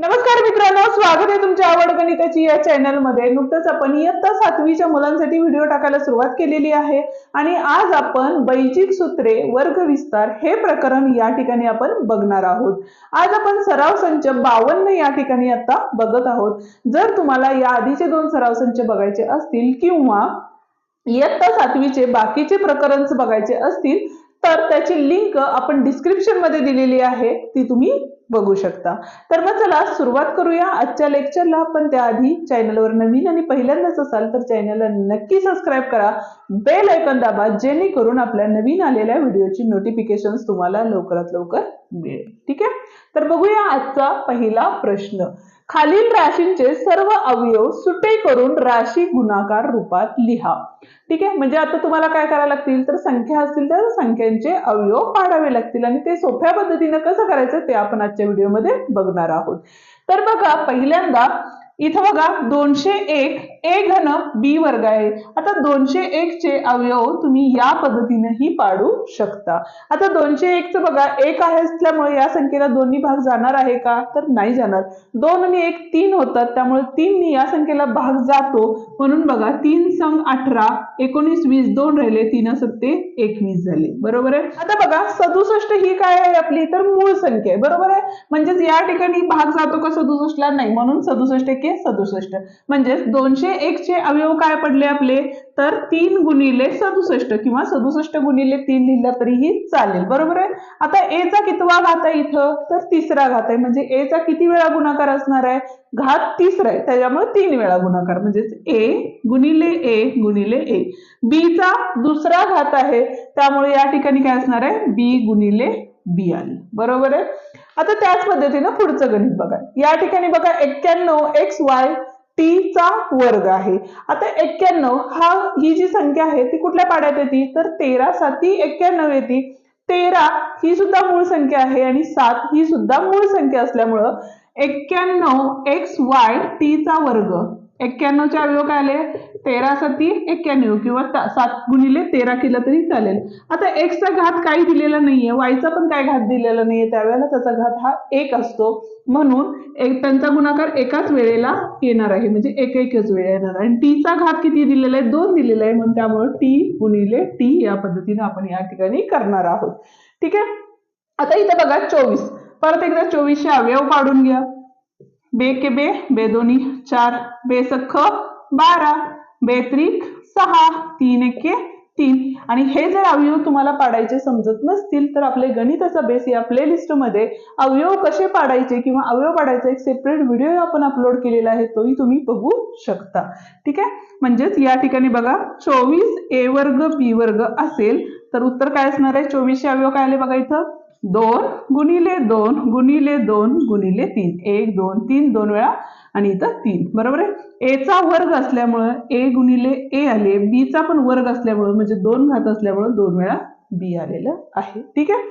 नमस्कार मित्रांनो स्वागत आहे तुमच्या आवड गणिताची या चॅनलमध्ये नुकतंच आपण इयत्ता सातवीच्या मुलांसाठी व्हिडिओ टाकायला सुरुवात केलेली आहे आणि आज आपण बैजिक सूत्रे वर्ग विस्तार हे प्रकरण या ठिकाणी आपण बघणार आहोत. आज आपण सराव संच बावन्न या ठिकाणी आता बघत आहोत. जर तुम्हाला या आधीचे दोन सराव संच बघायचे असतील किंवा इयत्ता सातवीचे बाकीचे प्रकरण बघायचे असतील तर त्याची लिंक आपण डिस्क्रिप्शनमध्ये दिलेली आहे ती तुम्ही बघू शकता. तर मग चला सुरुवात करूया. आजच्या लेक्चरला पण त्याआधी चॅनलवर नवीन आणि पहिल्यांदाच असाल तर चॅनलला नक्की सबस्क्राईब करा. बेल ऐकन दाबा जेणेकरून आपल्या नवीन आलेल्या व्हिडिओची नोटिफिकेशन तुम्हाला लवकरात लवकर मिळेल. ठीक आहे? तर बघूया आजचा पहिला प्रश्न. खालील राशींचे सर्व अवयव सुटे करून राशी गुणाकार रूपात लिहा. ठीक आहे? म्हणजे आता तुम्हाला काय करायला लागतील? तर संख्या असतील तर संख्यांचे अवयव पाडावे लागतील आणि ते सोप्या पद्धतीनं कसं करायचं ते आपण आजच्या व्हिडिओमध्ये बघणार आहोत. तर बघा पहिल्यांदा इथं बघा दोनशे एक ए घन बी वर्ग आहे. आता दोनशे एक चे अवयव तुम्ही या पद्धतीनेही पाडू शकता. आता दोनशे एक च बघा एक आहे असल्यामुळे या संख्येला दोन्ही भाग जाणार आहे का? तर नाही जाणार. दोन आणि एक तीन होतात त्यामुळे तीन या संख्येला भाग जातो. म्हणून बघा तीन संघ अठरा एकोणीस वीस दोन राहिले तीन सत्ते एकवीस झाले. बरोबर आहे? आता बघा सदुसष्ट ही काय आहे आपली? तर मूळ संख्या आहे. बरोबर आहे? म्हणजेच या ठिकाणी भाग जातो का सदुसष्टला? नाही. म्हणून सदुसष्ट एक सदुसष्ट म्हणजेच दोनशे एक चे अवयव काय पडले आपले? तर तीन गुणिले सदुसष्ट किंवा सदुसष्ट गुणिले तीन लिहिलं तरीही चालेल. बरोबर आहे? आता ए चा कितवा घात आहे इथं? तर तिसरा घात आहे. म्हणजे ए चा किती वेळा गुणाकार असणार आहे? घात तिसरा आहे. त्याच्यामुळे तीन वेळा गुणाकार. म्हणजेच ए गुणिले ए गुणिले ए बी चा दुसरा घात आहे. त्यामुळे या ठिकाणी काय असणार आहे? बी गुणिले बी आली बरोबर आहे? आता त्याच पद्धतीनं पुढचं गणित बघा. या ठिकाणी बघा एक्क्याण्णव एक्स वाय टी चा वर्ग आहे. आता एक्क्याण्णव हा ही जी संख्या आहे ती कुठल्या पाड्यात येते? तर तेरा साती एक्क्याण्णव येते. तेरा ही सुद्धा मूळ संख्या आहे आणि सात ही सुद्धा मूळ संख्या असल्यामुळं एक्क्याण्णव एक्स वाय टी चा वर्ग एक्क्याण्णवचे अवयव काय आले? तेरा सती एक्क्याण्णव किंवा सात गुणिले तेरा केलं तरी चालेल. आता एक्सचा घात काही दिलेला नाहीये. वायचा पण काय घात दिलेला नाहीये त्यावेळेला? त्याचा घात हा एक असतो. म्हणून एक त्यांचा गुणाकार एकाच वेळेला येणार आहे. म्हणजे एक एकच वेळ येणार आहे. आणि टीचा घात किती दिलेला आहे? दोन दिलेला आहे. म्हणून त्यामुळे टी गुणिले टी या पद्धतीने आपण या ठिकाणी करणार आहोत. ठीक आहे? आता इथं बघा चोवीस. परत एकदा चोवीसशे अवयव पाडून घ्या. बे के बे बे दोन्ही चार बेसख बारा बेत्रिक सहा तीन एके तीन आणि हे जर अवयव तुम्हाला पाडायचे समजत नसतील तर आपले गणिताचा बेस या प्लेलिस्टमध्ये अवयव कसे पाडायचे किंवा अवयव पाडायचा एक सेपरेट व्हिडिओ आपण अपलोड केलेला आहे तोही तुम्ही बघू शकता. ठीक आहे? म्हणजेच या ठिकाणी बघा चोवीस ए वर्ग बी वर्ग असेल तर उत्तर काय असणार आहे? चोवीसशे अवयव काय आले बघा इथं? दोन गुणिले दोन गुणिले दोन गुणिले तीन. एक दोन तीन दोन वेळा आणि इथं तीन. बरोबर आहे? एचा वर्ग असल्यामुळं ए गुणिले ए आले. बीचा पण वर्ग असल्यामुळं म्हणजे दोन घात असल्यामुळं दोन वेळा बी आलेलं आहे. ठीक आहे?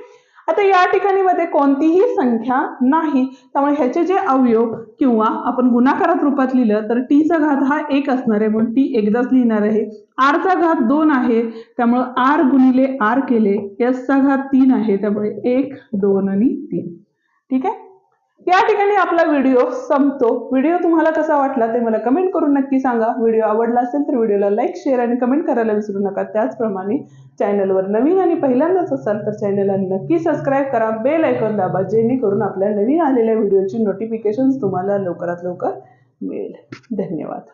आता या ठिकाणी मध्ये कोणतीही संख्या नाही. त्यामुळे ह्याचे जे अवयव किंवा आपण गुणाकारात रूपात लिहिलं तर टीचा घात हा एक असणार आहे म्हणून टी एकदाच लिहिणार आहे. आरचा घात दोन आहे त्यामुळे आर गुणिले आर केले एसचा घात तीन आहे त्यामुळे एक दोन आणि तीन. ठीक आहे? या ठिकाणी आपला व्हिडिओ संपतो. व्हिडिओ तुम्हाला कसा वाटला ते मला कमेंट करून नक्की सांगा. व्हिडिओ आवडला असेल तर व्हिडिओला लाईक शेअर आणि कमेंट करायला विसरू नका. त्याचप्रमाणे चॅनलवर नवीन आणि पहिल्यांदाच असाल तर चॅनलला नक्की सबस्क्राईब करा. बेल ऐकून दाबा जेणेकरून आपल्या नवीन आलेल्या व्हिडिओची नोटिफिकेशन तुम्हाला लवकरात लवकर मिळेल. धन्यवाद.